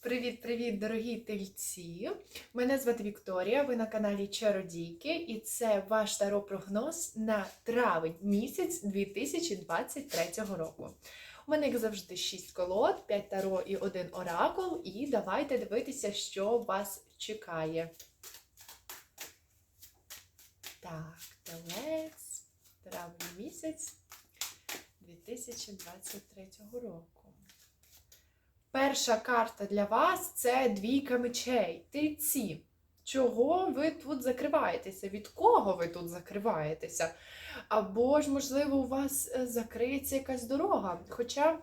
Привіт-привіт, дорогі тельці! Мене звати Вікторія, ви на каналі Чародійки, і це ваш таро-прогноз на травень місяць 2023 року. У мене, як завжди, 6 колод, 5 таро і 1 оракул. І давайте дивитися, що вас чекає. Так, телець, травень місяць 2023 року. Перша карта для вас це двійка мечей. Тельці. Чого ви тут закриваєтеся? Від кого ви тут закриваєтеся? Або ж, можливо, у вас е, закриється якась дорога. Хоча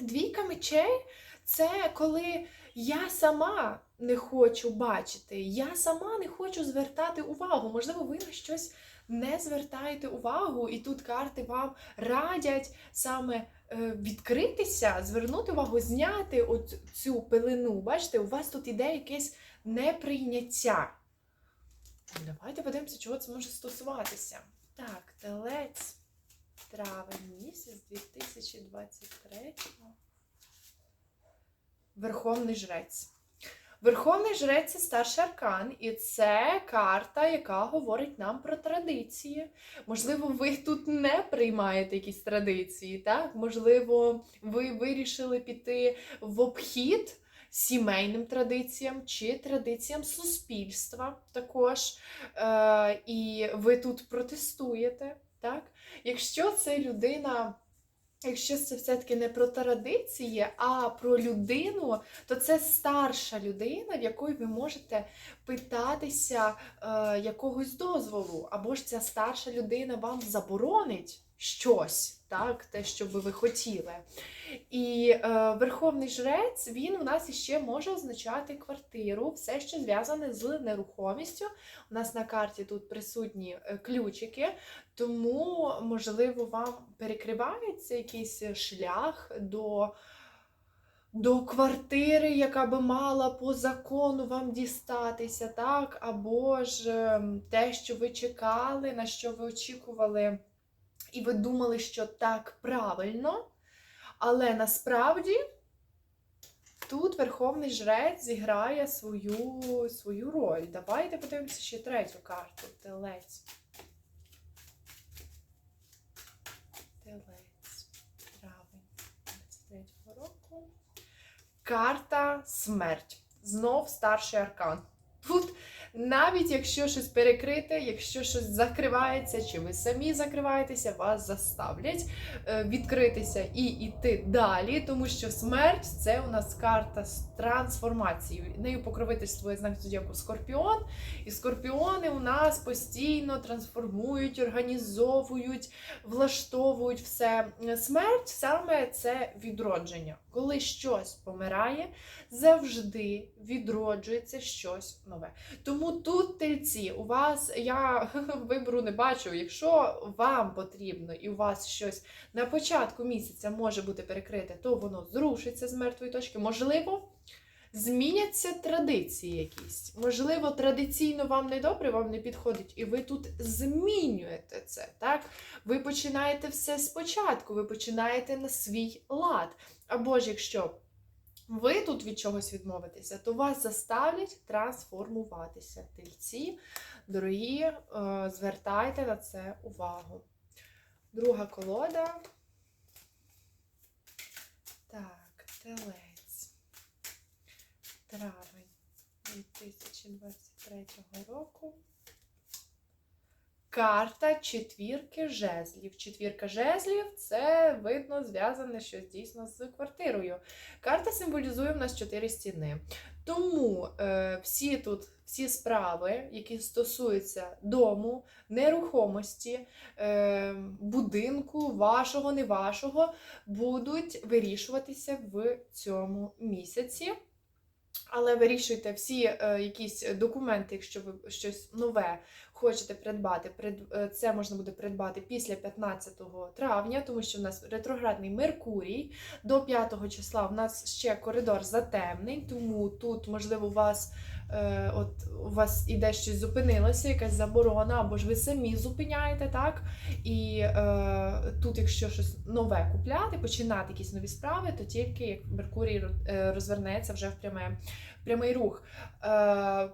двійка мечей це коли я сама не хочу бачити, я сама не хочу звертати увагу. Можливо, ви на щось не звертаєте увагу, і тут карти вам радять саме відкритися, звернути увагу, зняти цю пилину. Бачите, у вас тут іде якесь неприйняття. Давайте подивимося, чого це може стосуватися. Так, телець, травень місяць 2023. Верховний жрець. Верховний жрець це старший аркан, і це карта, яка говорить нам про традиції. Можливо, ви тут не приймаєте якісь традиції, так? Можливо, ви вирішили піти в обхід сімейним традиціям чи традиціям суспільства також. Е, і ви тут протестуєте, так? Якщо це людина. Якщо це все-таки не про традиції, а про людину, то це старша людина, в якої ви можете питатися е, якогось дозволу. Або ж ця старша людина вам заборонить щось, так, те, що би ви хотіли. І е, Верховний Жрець він у нас іще може означати квартиру, все, що зв'язане з нерухомістю. У нас на карті тут присутні е, ключики. Тому, можливо, вам перекривається якийсь шлях до, до квартири, яка би мала по закону вам дістатися, так? Або ж ем, те, що ви чекали, на що ви очікували, і ви думали, що так правильно. Але насправді тут Верховний Жрець зіграє свою, свою роль. Давайте подивимося ще третю карту. Телець. Телець. Травень 23 року. Карта смерть. Знов старший аркан. Тут навіть якщо щось перекрите, якщо щось закривається, чи ви самі закриваєтеся, вас заставлять е, відкритися і йти далі, тому що смерть це у нас карта з трансформації. Нею покровительствує знак зодіаку Скорпіон. І скорпіони у нас постійно трансформують, організовують, влаштовують все. Смерть саме це відродження. Коли щось помирає, завжди відроджується щось нове. Тому тут тельці, у вас я вибору не бачу. Якщо вам потрібно і у вас щось на початку місяця може бути перекрите, то воно зрушиться з мертвої точки. Можливо, зміняться традиції якісь. Можливо, традиційно вам не добре, вам не підходить, і ви тут змінюєте це. так? Ви починаєте все спочатку, ви починаєте на свій лад. Або ж якщо ви тут від чогось відмовитеся, то вас заставлять трансформуватися. Тельці, дорогі, е, звертайте на це увагу. Друга колода. Так, телець. Травень 2023 року. Карта четвірки жезлів. Четвірка жезлів це видно зв'язане щось дійсно з квартирою. Карта символізує в нас чотири стіни. Тому е, всі тут всі справи, які стосуються дому, нерухомості, е, будинку, вашого, не вашого, будуть вирішуватися в цьому місяці. Але вирішуйте всі е, якісь документи, якщо ви щось нове хочете придбати, е, це можна буде придбати після 15 травня, тому що в нас ретроградний Меркурій. До 5 числа в нас ще коридор затемнень, тому тут, можливо, у вас. е, От у вас іде щось зупинилося, якась заборона, або ж ви самі зупиняєте, так? І е, тут, якщо щось нове купляти, починати якісь нові справи, то тільки як Меркурій е, розвернеться вже в пряме, прямий рух. Е,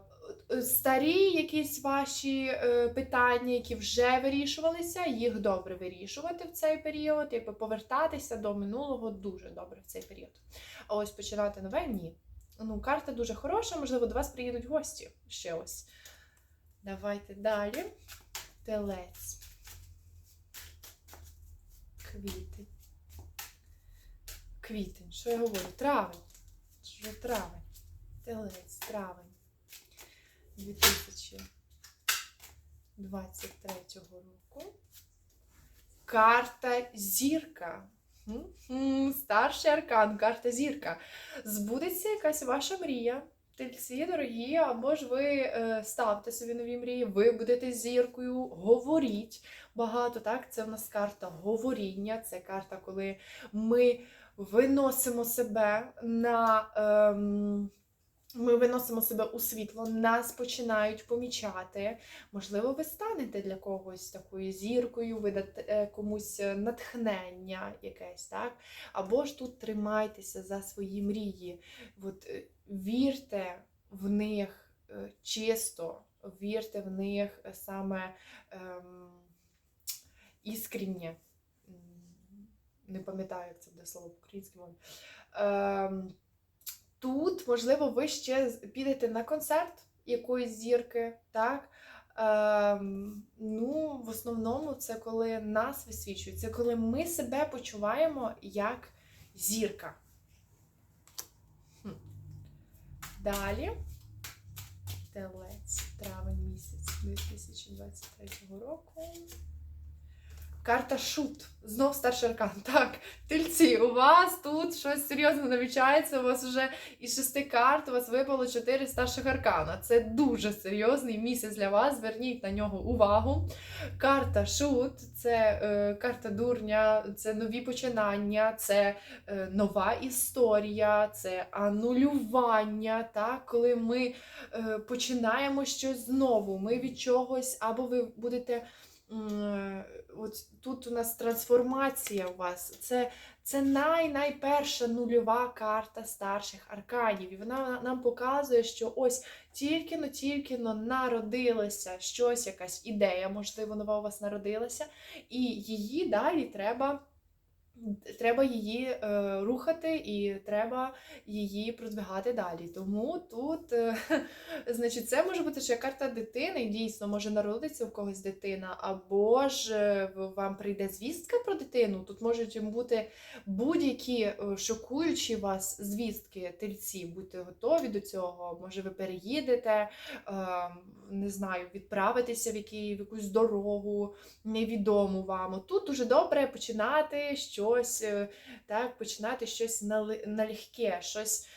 Старі якісь ваші е, питання, які вже вирішувалися, їх добре вирішувати в цей період, якби повертатися до минулого дуже добре в цей період. А ось починати нове ні. Ну, карта дуже хороша, можливо, до вас приїдуть гості ще ось. Давайте далі. Телець. Квіти. Квітень. Що я говорю? Травень. Що травень? Телець, травень. 2023 року. Карта зірка. Старший аркан, карта зірка. Збудеться якась ваша мрія. Тельці, дорогі, або ж ви е, ставте собі нові мрії, ви будете зіркою, говоріть багато. Так, це в нас карта говоріння, це карта, коли ми виносимо себе на. Ем, ми виносимо себе у світло, нас починають помічати. Можливо, ви станете для когось такою зіркою, ви дате комусь натхнення якесь, так? Або ж тут тримайтеся за свої мрії. От, е, вірте в них е, чисто, вірте в них е, саме ем, іскренне. Не пам'ятаю, як це буде слово по-українськи. Ем, Тут, можливо, ви ще підете на концерт якоїсь зірки, так? Ем, ну, в основному, це коли нас висвічують, це коли ми себе почуваємо як зірка. Далі. Телець, травень місяць 2023 року. Карта шут. Знов старший аркан. Так, тельці, у вас тут щось серйозно намічається. У вас вже із шести карт у вас випало чотири старших аркана. Це дуже серйозний місяць для вас. Зверніть на нього увагу. Карта шут це е, карта дурня, це нові починання, це е, нова історія, це анулювання. Так? Коли ми е, починаємо щось знову, ми від чогось, або ви будете. Е, От тут у нас трансформація у вас. Це, це най-найперша нульова карта старших арканів. І вона нам показує, що ось тільки-но, тільки-но народилося щось, якась ідея, можливо, нова у вас народилася, і її далі треба. Треба її е, рухати і треба її продвигати далі. Тому тут, е, значить, це може бути ще карта дитини, дійсно може народитися в когось дитина, або ж е, вам прийде звістка про дитину. Тут можуть бути будь-які е, шокуючі вас звістки, тельці. Будьте готові до цього. Може, ви переїдете, е, не знаю, відправитеся в, які, в якусь дорогу невідому вам. Тут дуже добре починати щось, е, так, починати щось налегке, щось,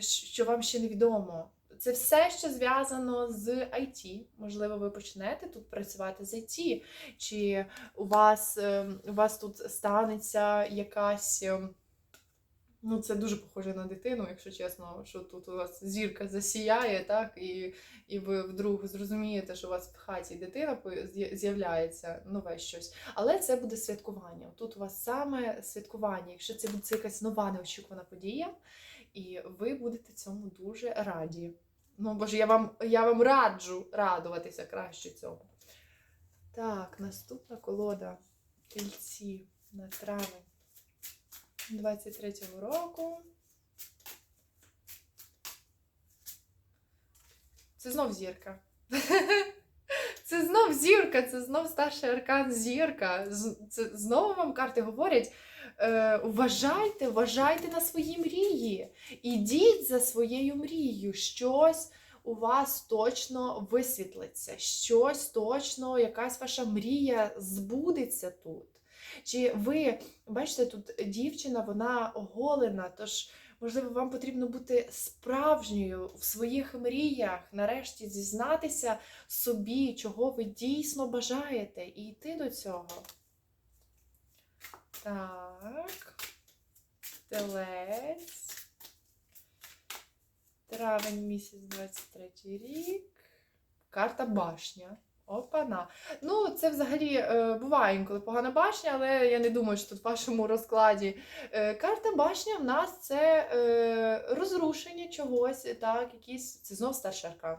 що вам ще невідомо. Це все, що зв'язано з IT. Можливо, ви почнете тут працювати з IT, чи у вас, е, у вас тут станеться якась. Ну, це дуже похоже на дитину, якщо чесно, що тут у вас зірка засіяє, так, і, і ви вдруг зрозумієте, що у вас в хаті дитина з'являється нове щось. Але це буде святкування. Тут у вас саме святкування, якщо це буде якась нова неочікувана подія, і ви будете цьому дуже раді. Ну, боже, я вам, я вам раджу радуватися краще цьому. Так, наступна колода. Тільці на травень 23-го року. Це знов зірка. Це знов зірка, це знов старший аркан зірка. Це знову вам карти говорять. Е, вважайте, вважайте на свої мрії. Ідіть за своєю мрією. Щось у вас точно висвітлиться, щось точно, якась ваша мрія збудеться тут. Чи ви бачите, тут дівчина, вона оголена, тож Можливо, вам потрібно бути справжньою в своїх мріях, нарешті зізнатися собі, чого ви дійсно бажаєте, і йти до цього. Так. Телець. Травень місяць 23 рік. Карта башня. Опана. Ну, це взагалі е, буває інколи погана башня, але я не думаю, що тут в вашому розкладі. Е, карта башня в нас це е, розрушення чогось, так, якісь. Це знов старший аркан.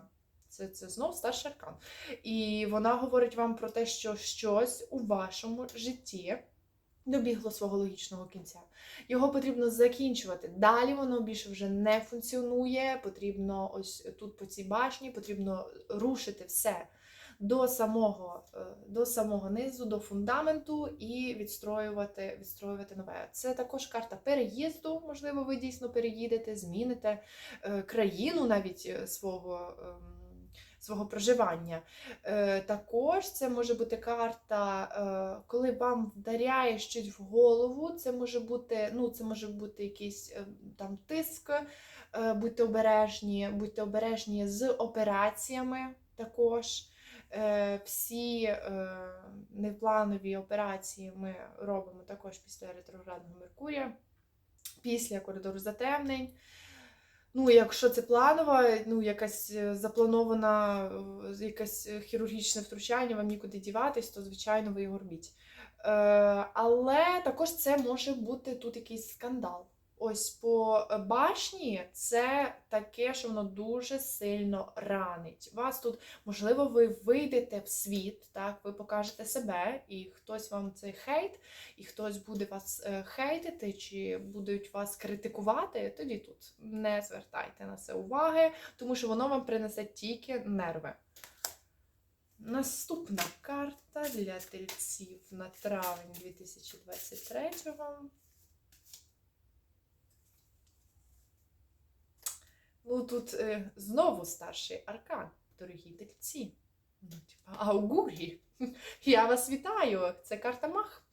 Це, це знов старший аркан. І вона говорить вам про те, що щось у вашому житті добігло свого логічного кінця. Його потрібно закінчувати. Далі воно більше вже не функціонує. Потрібно ось тут по цій башні, потрібно рушити все до самого, е, до самого низу, до фундаменту і відстроювати, відстроювати нове. Це також карта переїзду. Можливо, ви дійсно переїдете, зміните е, країну навіть е, свого. ем, Свого проживання. Також це може бути карта, коли вам вдаряє щось в голову. Це може бути, ну, це може бути якийсь там тиск. Будьте обережні, будьте обережні з операціями також. Е, всі е, непланові операції ми робимо також після ретроградного Меркурія, після коридору затемнень. Ну, якщо це планова, ну, якась е, запланована, якесь хірургічне втручання, вам нікуди діватись, то, звичайно, ви його робіть. Але також це може бути тут якийсь скандал. Ось по башні це таке, що воно дуже сильно ранить. Вас тут, можливо, ви вийдете в світ, так, ви покажете себе, і хтось вам цей хейт, і хтось буде вас е, хейтити, чи будуть вас критикувати, тоді тут не звертайте на це уваги, тому що воно вам принесе тільки нерви. Наступна карта для тельців на травень 2023-го. Ну, тут е, знову старший аркан, дорогі тельці. Ну, типа, аугурі. Я вас вітаю! Це карта Мах.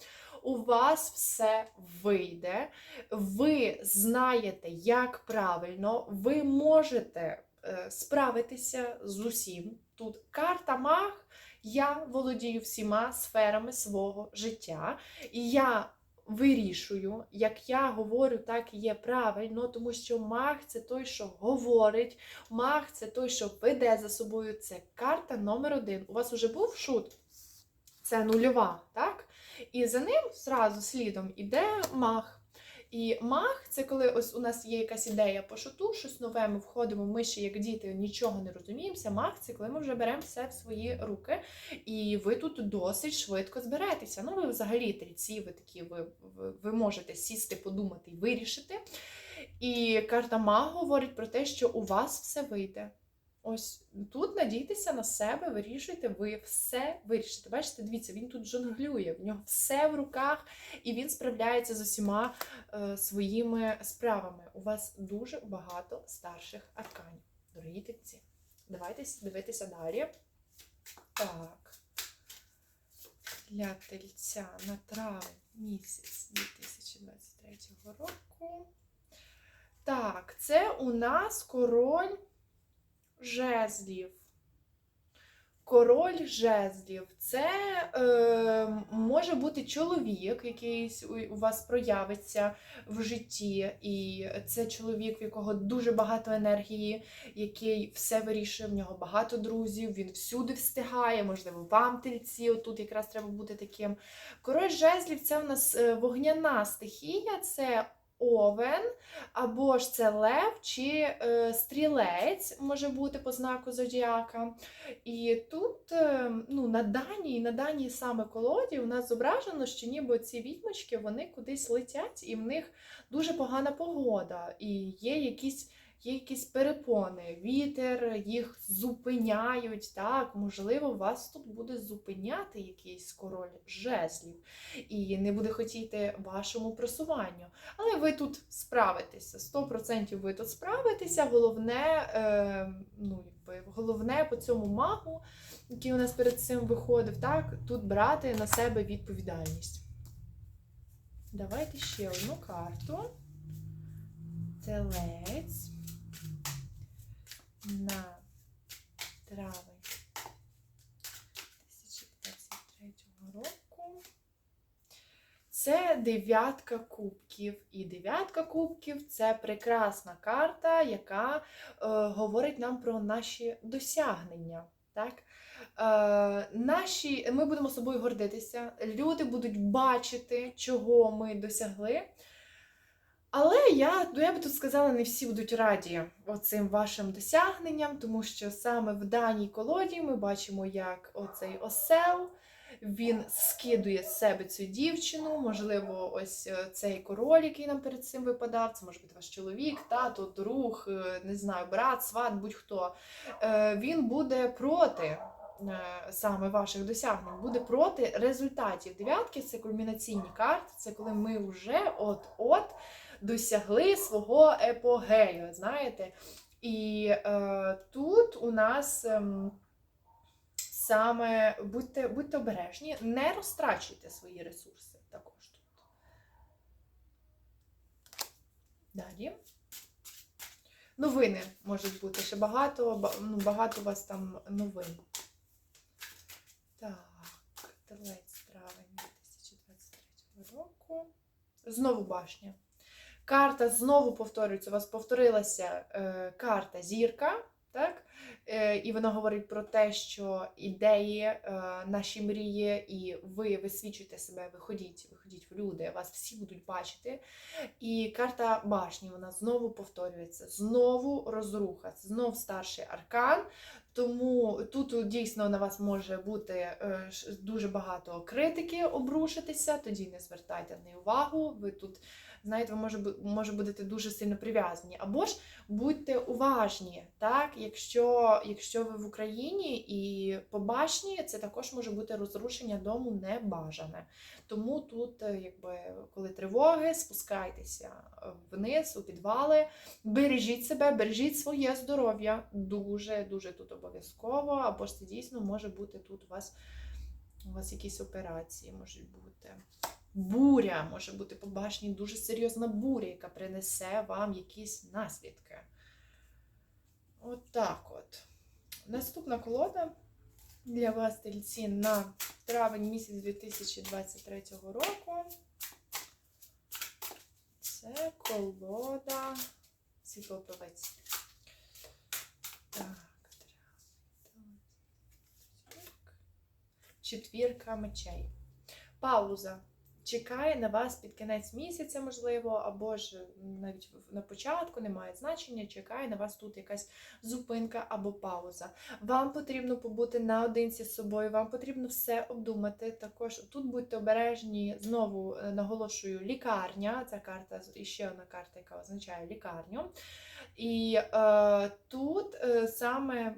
У вас все вийде, ви знаєте, як правильно, ви можете е, справитися з усім. Тут карта Мах. Я володію всіма сферами свого життя, і я вирішую, як я говорю, так і є правильно, тому що маг це той, що говорить, маг це той, що веде за собою. Це карта номер один. У вас вже був шут? Це нульова, так? І за ним зразу слідом іде маг. І маг це коли ось у нас є якась ідея по шуту, щось нове, ми входимо, ми ще як діти нічого не розуміємося. Маг це коли ми вже беремо все в свої руки, і ви тут досить швидко зберетеся. Ну, ви взагалі трійці, ви такі, ви, ви, ви можете сісти, подумати і вирішити. І карта маг говорить про те, що у вас все вийде. Ось тут надійтеся на себе, вирішуйте, ви все вирішите. Бачите, дивіться, він тут жонглює, в нього все в руках, і він справляється з усіма е, своїми справами. У вас дуже багато старших арканів, дорогі тельці. Давайте дивитися далі. Так. Для тельця на травень місяць 2023 року. Так, це у нас король жезлів. Король жезлів це е, може бути чоловік, який у вас проявиться в житті, і це чоловік, в якого дуже багато енергії, який все вирішує, в нього багато друзів, він всюди встигає, можливо, вам тельці. Отут якраз треба бути таким. Король жезлів це в нас е, вогняна стихія, це Овен, або ж це лев чи е, стрілець може бути по знаку зодіака. І тут е, ну, на даній на даній саме колоді у нас зображено, що ніби ці відьмочки вони кудись летять, і в них дуже погана погода, і є якісь є якісь перепони, вітер їх зупиняють. Так, можливо, вас тут буде зупиняти якийсь король жезлів і не буде хотіти вашому просуванню. Але ви тут справитеся, 100% ви тут справитеся. Головне, е, ну, якби, головне по цьому магу, який у нас перед цим виходив, так, тут брати на себе відповідальність. Давайте ще одну карту. телець на травень 2023 року. Це дев'ятка кубків. І дев'ятка кубків це прекрасна карта, яка е, говорить нам про наші досягнення. Так? Е, наші, ми будемо собою гордитися, люди будуть бачити, чого ми досягли. Але я, ну, я би тут сказала, не всі будуть раді оцим вашим досягненням, тому що саме в даній колоді ми бачимо, як оцей осел він скидує з себе цю дівчину. Можливо, ось е, цей король, який нам перед цим випадав, це може бути ваш чоловік, тато, друг, е, не знаю, брат, сват, будь-хто. Е, Він буде проти. Саме ваших досягнень буде проти результатів. Дев'ятки це кульмінаційні карти, це коли ми вже от-от досягли свого епогею, знаєте. І е, тут у нас ем, саме будьте, будьте обережні, не розтрачуйте свої ресурси також тут. Далі. Новини можуть бути. Ще багато, ну, багато у вас там новин. Так, телець травень 2023 року. Знову башня. Карта знову повторюється. У вас повторилася е, карта зірка, так? Е, і вона говорить про те, що ідеї, е, наші мрії, і ви висвічуєте себе, виходіть, виходіть в люди, вас всі будуть бачити. І карта башні, вона знову повторюється, знову розруха, знов старший аркан. Тому тут дійсно на вас може бути е, дуже багато критики обрушитися, тоді не звертайте на увагу. Ви тут, знаєте, ви може, може будете дуже сильно прив'язані. Або ж будьте уважні, так? Якщо, якщо ви в Україні і по башні, це також може бути розрушення дому небажане. Тому тут, е, якби, коли тривоги, спускайтеся е, вниз у підвали, бережіть себе, бережіть своє здоров'я. Дуже, дуже тут обов'язково. Або ж це дійсно може бути тут у вас, у вас якісь операції можуть бути. Буря може бути по башні дуже серйозна буря, яка принесе вам якісь наслідки. От так от. Наступна колода для вас тельці на травень місяць 2023 року. Це колода світлопровець. Так. Четвірка мечей. Пауза. Чекає на вас під кінець місяця, можливо, або ж навіть на початку немає значення. Чекає на вас тут якась зупинка або пауза. Вам потрібно побути наодинці з собою, вам потрібно все обдумати. Також тут будьте обережні. Знову е, наголошую, лікарня. Ця карта ще одна карта, яка означає лікарню. І е, тут е, саме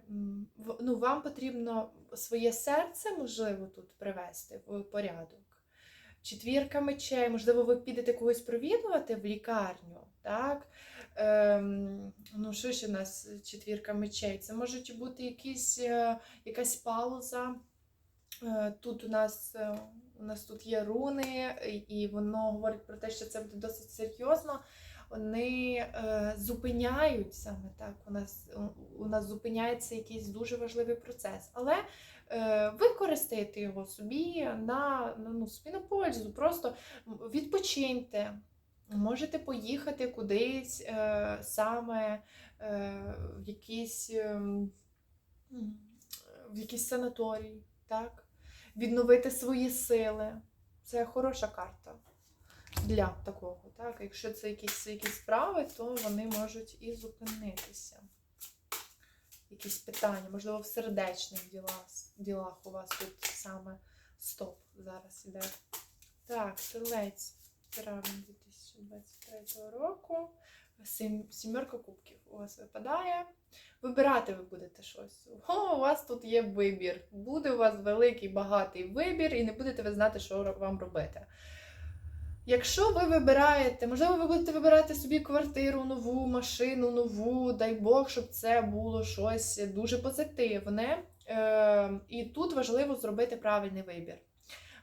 ну, вам потрібно своє серце, можливо, тут привести в порядок. Четвірка мечей, можливо, ви підете когось провідувати в лікарню, так? Ем, ну, що ще в нас четвірка мечей? Це можуть бути якісь, е, якась пауза. Е, Тут у нас, е, у нас тут є руни, і воно говорить про те, що це буде досить серйозно. Вони е, зупиняють саме так. У нас, у, нас зупиняється якийсь дуже важливий процес. Але е, використайте його собі на, ну, собі на пользу. Просто відпочиньте. Можете поїхати кудись е, саме е, в якийсь, в якийсь санаторій, так? відновити свої сили. Це хороша карта для такого. Так? Якщо це якісь, якісь справи, то вони можуть і зупинитися. Якісь питання, можливо, в сердечних ділах, ділах у вас тут саме стоп зараз іде. Так, телець травень 2023 року. Сім, сімерка кубків у вас випадає. Вибирати ви будете щось. О, у вас тут є вибір. Буде у вас великий багатий вибір, і не будете ви знати, що вам робити. Якщо ви вибираєте, можливо, ви будете вибирати собі квартиру, нову машину, нову, дай Бог, щоб це було щось дуже позитивне. Е, і тут важливо зробити правильний вибір.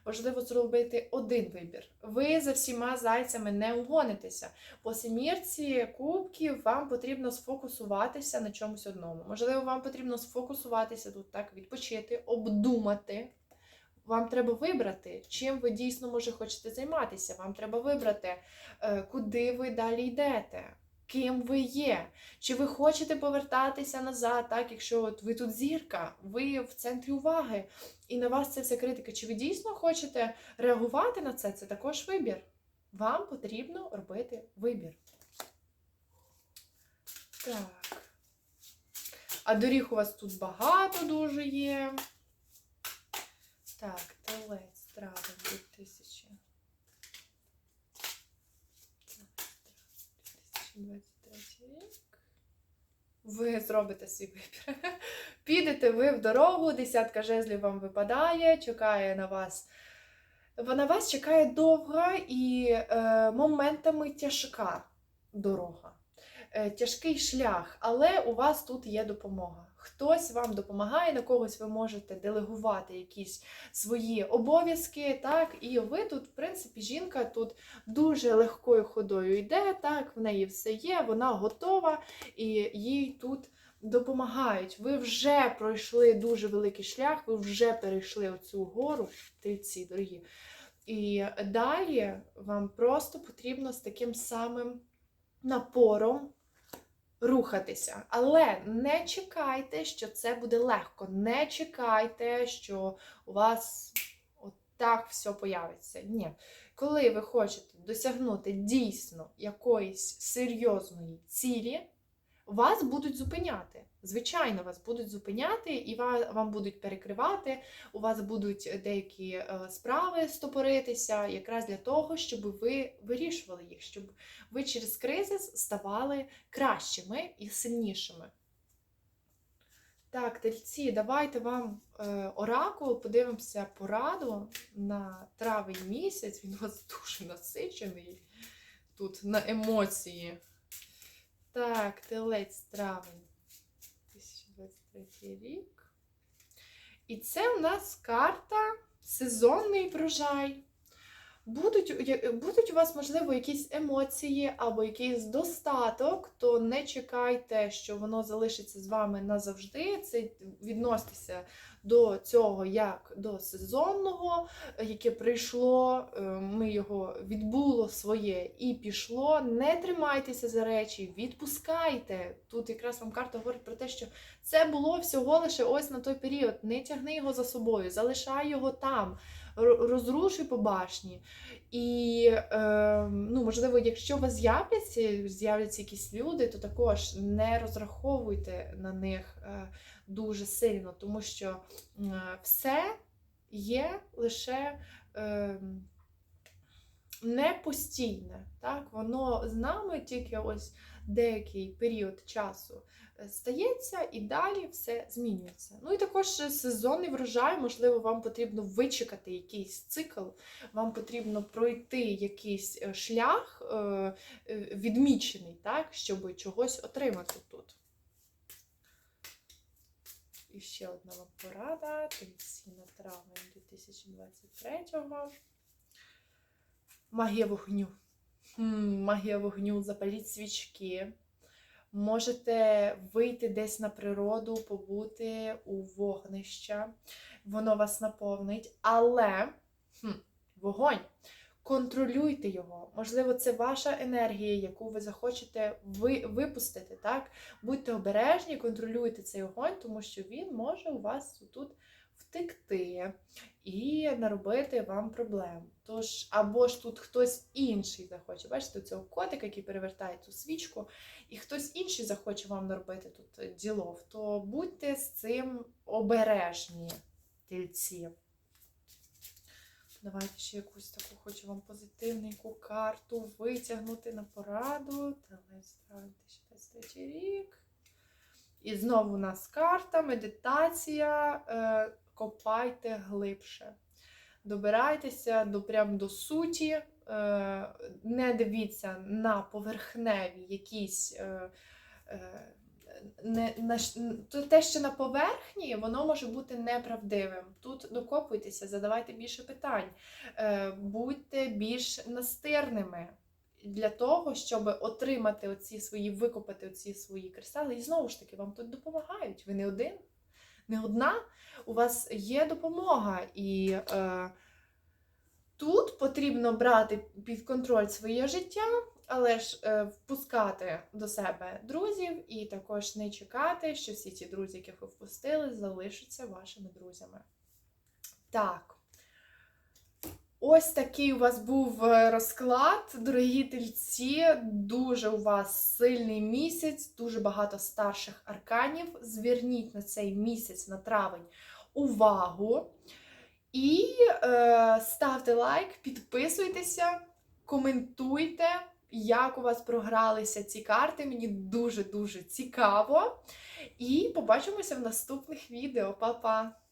важливо зробити один вибір. Ви за всіма зайцями не угонитеся. По семірці кубків вам потрібно сфокусуватися на чомусь одному. Можливо, вам потрібно сфокусуватися тут так, відпочити, обдумати. Вам треба вибрати, чим ви дійсно може хочете займатися. Вам треба вибрати, е, куди ви далі йдете, ким ви є. Чи ви хочете повертатися назад, так, якщо от ви тут зірка, ви в центрі уваги, і на вас це вся критика. Чи ви дійсно хочете реагувати на це? Це також вибір. Вам потрібно робити вибір. Так. А доріг у вас тут багато дуже є. Так, телець, травень 2000. 2023 рік. Ви зробите свій вибір. Підете ви в дорогу, десятка жезлів вам випадає, чекає на вас. На вас чекає довга і е, моментами тяжка дорога. Е, тяжкий шлях, але у вас тут є допомога. Хтось вам допомагає, на когось ви можете делегувати якісь свої обов'язки, так, і ви тут, в принципі, жінка тут дуже легкою ходою йде, так, в неї все є, вона готова, і їй тут допомагають. Ви вже пройшли дуже великий шлях, ви вже перейшли оцю гору, тельці, дорогі. І далі вам просто потрібно з таким самим напором рухатися. Але не чекайте, що це буде легко. Не чекайте, що у вас от так все появиться. Ні. Коли ви хочете досягнути дійсно якоїсь серйозної цілі, вас будуть зупиняти. Звичайно, вас будуть зупиняти і вам будуть перекривати, у вас будуть деякі е, справи стопоритися, якраз для того, щоб ви вирішували їх, щоб ви через кризис ставали кращими і сильнішими. Так, тельці, давайте вам е, оракул, подивимося пораду на травень місяць. Він у вас дуже насичений тут на емоції. Так, телець травень 2023 рік. І це у нас карта сезонний врожай. Будуть, будуть у вас, можливо, якісь емоції або якийсь достаток, то не чекайте, що воно залишиться з вами назавжди. Це відносьтеся до цього як до сезонного, яке прийшло, е, ми його відбуло своє і пішло. Не тримайтеся за речі, відпускайте. Тут якраз вам карта говорить про те, що це було всього лише ось на той період. Не тягни його за собою, залишай його там, розрушуй по башні. І е, ну, можливо, якщо у вас з'являться, з'являться якісь люди, то також не розраховуйте на них е, дуже сильно, тому що все є лише е, не постійне. Так? Воно з нами тільки ось деякий період часу е, стається і далі все змінюється. Ну і також сезонний врожай, можливо, вам потрібно вичекати якийсь цикл, вам потрібно пройти якийсь е, шлях е, відмічений, так, щоб чогось отримати тут. І ще одна вам порада. Тельці на травень 2023-го. Магія вогню. Магія вогню, запаліть свічки. Можете вийти десь на природу, побути у вогнища. Воно вас наповнить. Але хм, вогонь. Контролюйте його. Можливо, це ваша енергія, яку ви захочете ви, випустити. Так? Будьте обережні, контролюйте цей огонь, тому що він може у вас тут втекти і наробити вам проблем. Тож, або ж тут хтось інший захоче. Бачите, цього котика, який перевертає цю свічку, і хтось інший захоче вам наробити тут ділов, то будьте з цим обережні, тільці. Давайте ще якусь таку хочу вам позитивненьку карту витягнути на пораду. Телець травень 2023 рік. І знову у нас карта, медитація. Копайте глибше. Добирайтеся до, прям до суті. Е, не дивіться на поверхневі якісь е, е, не, на, те, що на поверхні, воно може бути неправдивим. Тут докопуйтеся, задавайте більше питань, е, будьте більш настирними для того, щоб отримати оці свої, викопати оці свої кристали. І знову ж таки, вам тут допомагають. Ви не один, не одна. У вас є допомога. І е, тут потрібно брати під контроль своє життя, але ж е, впускати до себе друзів і також не чекати, що всі ці друзі, яких ви впустили, залишаться вашими друзями. Так. Ось такий у вас був е, розклад, дорогі тельці. Дуже у вас сильний місяць, дуже багато старших арканів. Зверніть на цей місяць, на травень, увагу. І е, ставте лайк, підписуйтеся, коментуйте, як у вас програлися ці карти. Мені дуже-дуже цікаво. І побачимося в наступних відео. Па-па!